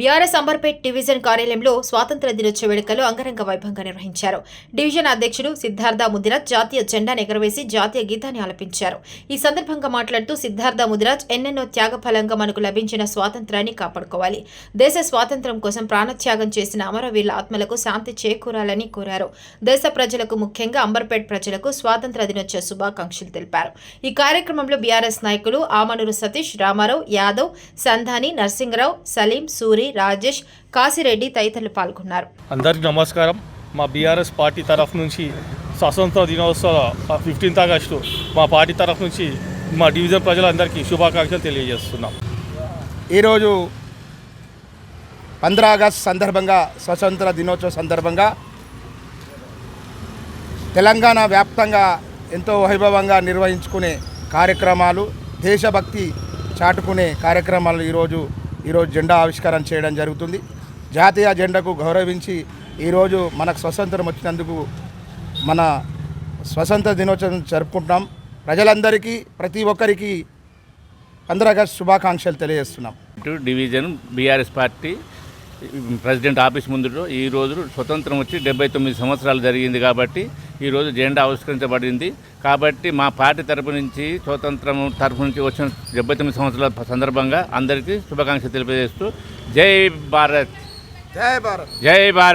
BRS Amberpet division కార్యాలయంలో స్వాతంత్ర దినోత్సవ వేడుకలు అంగరంగ వైభవంగా నిర్వహించారు. డివిజన్ అధ్యక్షుడు సిద్ధార్థ ముదిరాజ్ జాతీయ జెండాను ఎగరవేసి జాతీయ గీతాన్ని ఆలపించారు. ఈ సందర్భంగా మాట్లాడుతూ సిద్ధార్థ ముదిరాజ్ ఎన్నెన్నో త్యాగఫలంగా మనకు లభించిన స్వాతంత్రాన్ని కాపాడుకోవాలి. దేశ స్వాతంత్ర్యం కోసం ప్రాణత్యాగం చేసిన అమరవీరుల ఆత్మలకు శాంతి చేకూరాలని కోరారు. దేశ ప్రజలకు ముఖ్యంగా అంబర్పేట్ ప్రజలకు స్వాతంత్ర దినోత్సవ శుభాకాంక్షలు తెలిపారు. ఈ కార్యక్రమంలో బీఆర్ఎస్ నాయకులు ఆమనూరు సతీష్ రామారావు యాదవ్ సంధాని నర్సింగరావు సలీం సూరి రాజేష్ కాసిరెడ్డి తదితరులు పాల్గొన్నారు. అందరికీ నమస్కారం. మా బీఆర్ఎస్ పార్టీ తరఫు నుంచి స్వతంత్ర దినోత్సవ ఫిఫ్టీన్త్ ఆగస్టు మా పార్టీ తరఫు నుంచి మా డివిజన్ ప్రజలందరికీ శుభాకాంక్షలు తెలియజేస్తున్నాం. ఈరోజు పంద్రా ఆగస్ట్ సందర్భంగా స్వతంత్ర దినోత్సవ సందర్భంగా తెలంగాణ వ్యాప్తంగా ఎంతో వైభవంగా నిర్వహించుకునే కార్యక్రమాలు దేశభక్తి చాటుకునే కార్యక్రమాలు ఈరోజు ఈరోజు జెండా ఆవిష్కారం చేయడం జరుగుతుంది. జాతీయ జెండాకు గౌరవించి ఈరోజు మనకు స్వతంత్రం వచ్చినందుకు మన స్వతంత్ర దినోత్సవం జరుపుకుంటున్నాం. ప్రజలందరికీ ప్రతి ఒక్కరికి పంద్రా శుభాకాంక్షలు తెలియజేస్తున్నాం. Division BRS party president office ముందు ఈ రోజు స్వతంత్రం వచ్చి డెబ్బై తొమ్మిది సంవత్సరాలు జరిగింది కాబట్టి ఈ రోజు జెండా ఆవిష్కరించబడింది. కాబట్టి మా పార్టీ తరపు నుంచి స్వతంత్రం తరపు నుంచి వచ్చిన డెబ్బై తొమ్మిది సంవత్సరాల సందర్భంగా అందరికీ శుభాకాంక్షలు తెలియజేస్తూ జై భారత్. జై భారత్. జై భారత్.